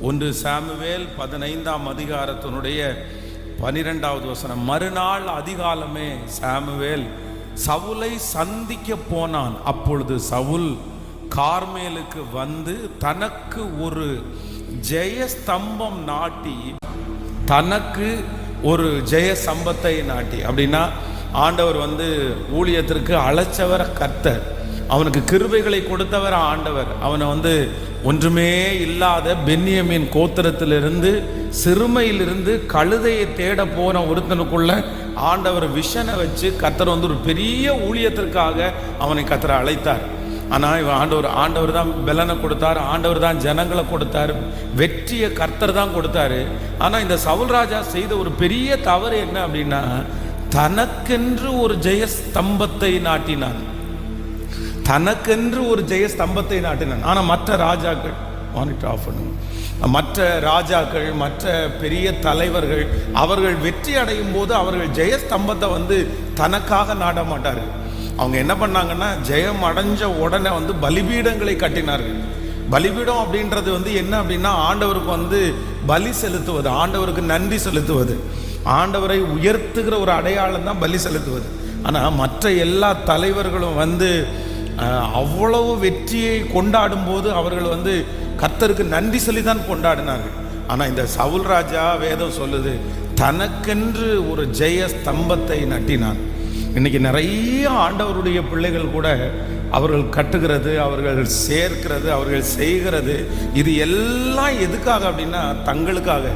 ஒன்று சாமுவேல் பதினைந்தாம் அதிகாரத்தினுடைய பனிரெண்டாவது வசனம் மறுநாள் அதிகாலமே சாமுவேல் சவுலை சந்திக்க போனான். அப்பொழுது சவுல் கார்மேலுக்கு வந்து தனக்கு ஒரு ஜெயஸ்தம்பம் நாட்டி தனக்கு ஒரு ஜெய சம்பத்தை நாட்டி. அப்படின்னா ஆண்டவர் வந்து ஊழியத்திற்கு அழைச்சவர் கர்த்தர். அவனுக்கு கிருபைகளை கொடுத்தவர் ஆண்டவர். அவனை வந்து ஒன்றுமே இல்லாத பென்னியமின் கோத்திரத்திலிருந்து சிறுமையிலிருந்து கழுதையை தேட போன ஒருத்தனுக்குள்ள ஆண்டவர் விஷனை வச்சு கர்த்தர் வந்து ஒரு பெரிய ஊழியத்திற்காக அவனை கத்தரை அழைத்தார். ஆனால் இவன் ஆண்டவர் ஆண்டவர் தான் பலனை கொடுத்தார் ஆண்டவர் தான் ஜனங்களை கொடுத்தார் வெற்றியை கர்த்தர் தான் கொடுத்தாரு. ஆனால் இந்த சவுல் ராஜா செய்த ஒரு பெரிய தவறு என்ன அப்படின்னா தனக்கென்று ஒரு ஜெயஸ்தம்பத்தை நாட்டினான். தனக்கென்று ஒரு ஜெய ஸ்தம்பத்தை நாட்டினான். ஆனால் மற்ற ராஜாக்கள் மானிட்டர் ஆஃப் பண்ணுங்க. மற்ற ராஜாக்கள் மற்ற பெரிய தலைவர்கள் அவர்கள் வெற்றி அடையும் போது அவர்கள் ஜெயஸ்தம்பத்தை வந்து தனக்காக நாட மாட்டார்கள். அவங்க என்ன பண்ணாங்கன்னா ஜெயம் அடைஞ்ச உடனே வந்து பலிபீடங்களை கட்டினார்கள். பலிபீடம் அப்படின்றது வந்து என்ன அப்படின்னா ஆண்டவருக்கு வந்து பலி செலுத்துவது ஆண்டவருக்கு நன்றி செலுத்துவது. ஆண்டவரை உயர்த்துகிற ஒரு அடையாளம் தான் பலி செலுத்துவது. ஆனால் மற்ற எல்லா தலைவர்களும் வந்து அவ்வளவு வெற்றியை கொண்டாடும் போது அவர்கள் வந்து கத்தருக்கு நன்றி சொல்லி தான் கொண்டாடினார்கள். ஆனால் இந்த சவுல் ராஜா வேதம் சொல்லுது தனக்கென்று ஒரு ஜெய ஸ்தம்பத்தை நட்டினான். இன்னைக்கு நிறைய ஆண்டவருடைய பிள்ளைகள் கூட அவர்கள் கட்டுகிறது அவர்கள் சேர்க்கிறது அவர்கள் செய்கிறது. இது எல்லாம் எதுக்காக அப்படின்னா தங்களுக்காக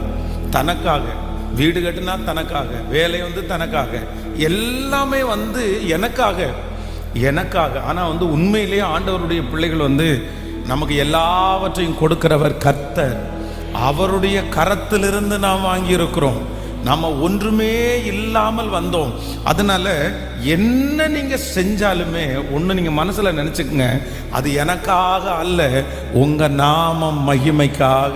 தனக்காக. வீடு கட்டினா தனக்காக வேலை வந்து தனக்காக. எல்லாமே வந்து எனக்காக. எனக்காக. ஆனால் வந்து உண்மையிலேயே ஆண்டவருடைய பிள்ளைகள் வந்து நமக்கு எல்லாவற்றையும் கொடுக்கிறவர் கர்த்தர். அவருடைய கரத்திலிருந்து நாம் வாங்கியிருக்கிறோம். நம்ம ஒன்றுமே இல்லாமல் வந்தோம். அதனால என்ன நீங்க செஞ்சாலுமே ஒன்று நீங்க மனசுல நினைச்சுக்கங்க அது எனக்காக அல்ல உங்க நாமம் மகிமைக்காக.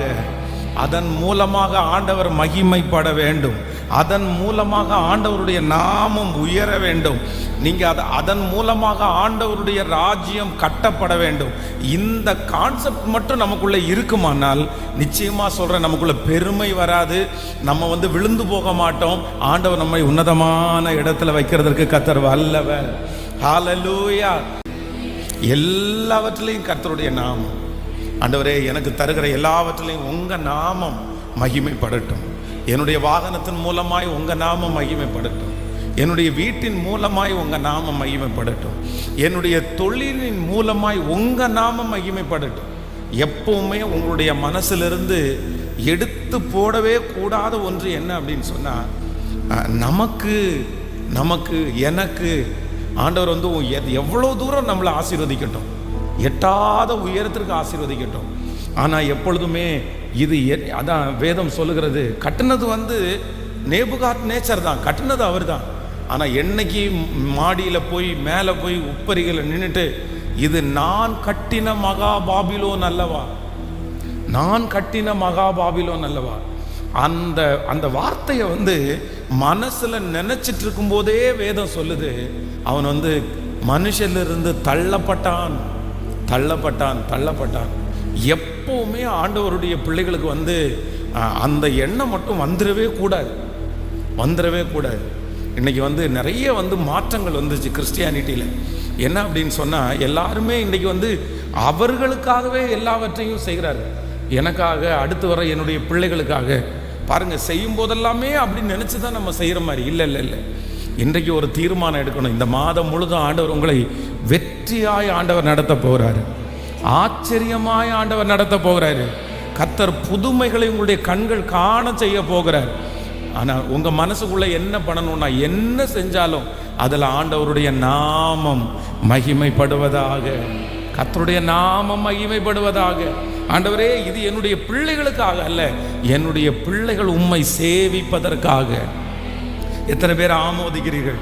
அதன் மூலமாக ஆண்டவர் மகிமைப்பட வேண்டும். அதன் மூலமாக ஆண்டவருடைய நாமம் உயர வேண்டும். நீங்கள் அதை அதன் மூலமாக ஆண்டவருடைய ராஜ்யம் கட்டப்பட வேண்டும். இந்த கான்செப்ட் மட்டும் நமக்குள்ளே இருக்குமானால் நிச்சயமாக சொல்கிறேன் நமக்குள்ளே பெருமை வராது. நம்ம வந்து விழுந்து போக மாட்டோம். ஆண்டவர் நம்மை உன்னதமான இடத்துல வைக்கிறதற்கு கத்தர் வல்லவர். ஹாலலூயா எல்லாவற்றிலையும் கர்த்தருடைய நாமம். ஆண்டவரே எனக்கு தருகிற எல்லாவற்றிலையும் உங்கள் நாமம் மகிமைப்படட்டும். என்னுடைய வாகனத்தின் மூலமாய் உங்கள் நாமம் மகிமைப்படட்டும். என்னுடைய வீட்டின் மூலமாய் உங்கள் நாமம் மகிமைப்படட்டும். என்னுடைய தொழிலின் மூலமாய் உங்கள் நாமம் மகிமைப்படட்டும். எப்பவுமே உங்களுடைய மனசிலிருந்து எடுத்து போடவே கூடாத ஒன்று என்ன அப்படின்னு சொன்னால் நமக்கு நமக்கு எனக்கு ஆண்டவர் வந்து எவ்வளோ தூரம் நம்மளை ஆசீர்வதிக்கட்டும். எட்டாத உயரத்திற்கு ஆசீர்வதிக்கட்டும். ஆனால் எப்பொழுதுமே இது எ- அதான் வேதம் சொல்லுகிறது கட்டினது வந்து நேபுகாத் நேச்சர் தான் கட்டினது அவர் தான் ஆனால் என்னைக்கு மாடியில் போய் மேலே போய் உப்பரிகளை நின்றுட்டு இது நான் கட்டின மகாபாபிலோன் அல்லவா? நான் கட்டின மகாபாபிலோன் அல்லவா? அந்த அந்த வார்த்தையை வந்து மனசில் நினச்சிட்டு இருக்கும்போதே வேதம் சொல்லுது. அவன் வந்து மனுஷனிலிருந்து தள்ளப்பட்டான் தள்ளப்பட்டான் தள்ளப்பட்டான். எப்போவுமே ஆண்டவருடைய பிள்ளைகளுக்கு வந்து அந்த எண்ணம் மட்டும் வந்துடவே கூடாது. வந்துடவே கூடாது. இன்றைக்கி வந்து நிறைய வந்து மாற்றங்கள் வந்துச்சு கிறிஸ்டியானிட்டியில். என்ன அப்படின்னு சொன்னால் எல்லாருமே இன்றைக்கி வந்து அவர்களுக்காகவே எல்லாவற்றையும் செய்கிறாரு எனக்காக அடுத்து வர என்னுடைய பிள்ளைகளுக்காக. பாருங்கள் செய்யும் போதெல்லாமே அப்படின்னு நினச்சி தான் நம்ம செய்கிற மாதிரி. இல்லை இல்லை இல்லை. இன்றைக்கு ஒரு தீர்மானம் எடுக்கணும். இந்த மாதம் முழுதும் ஆண்டவர் உங்களை வெற்றியாய் ஆண்டவர் நடத்த போகிறாரு ஆச்சரியமாய் ஆண்டவர் நடத்த போகிறாரு. கத்தர் புதுமைகளை உங்களுடைய கண்கள் காண செய்ய போகிறார். ஆனால் உங்கள் மனசுக்குள்ளே என்ன பண்ணணும்னா என்ன செஞ்சாலும் அதில் ஆண்டவருடைய நாமம் மகிமைப்படுவதாக கத்தருடைய நாமம் மகிமைப்படுவதாக. ஆண்டவரே இது என்னுடைய பிள்ளைகளுக்காக அல்ல என்னுடைய பிள்ளைகள் உம்மை சேவிப்பதற்காக. எத்தனை பேர் ஆமோதிக்கிறீர்கள்?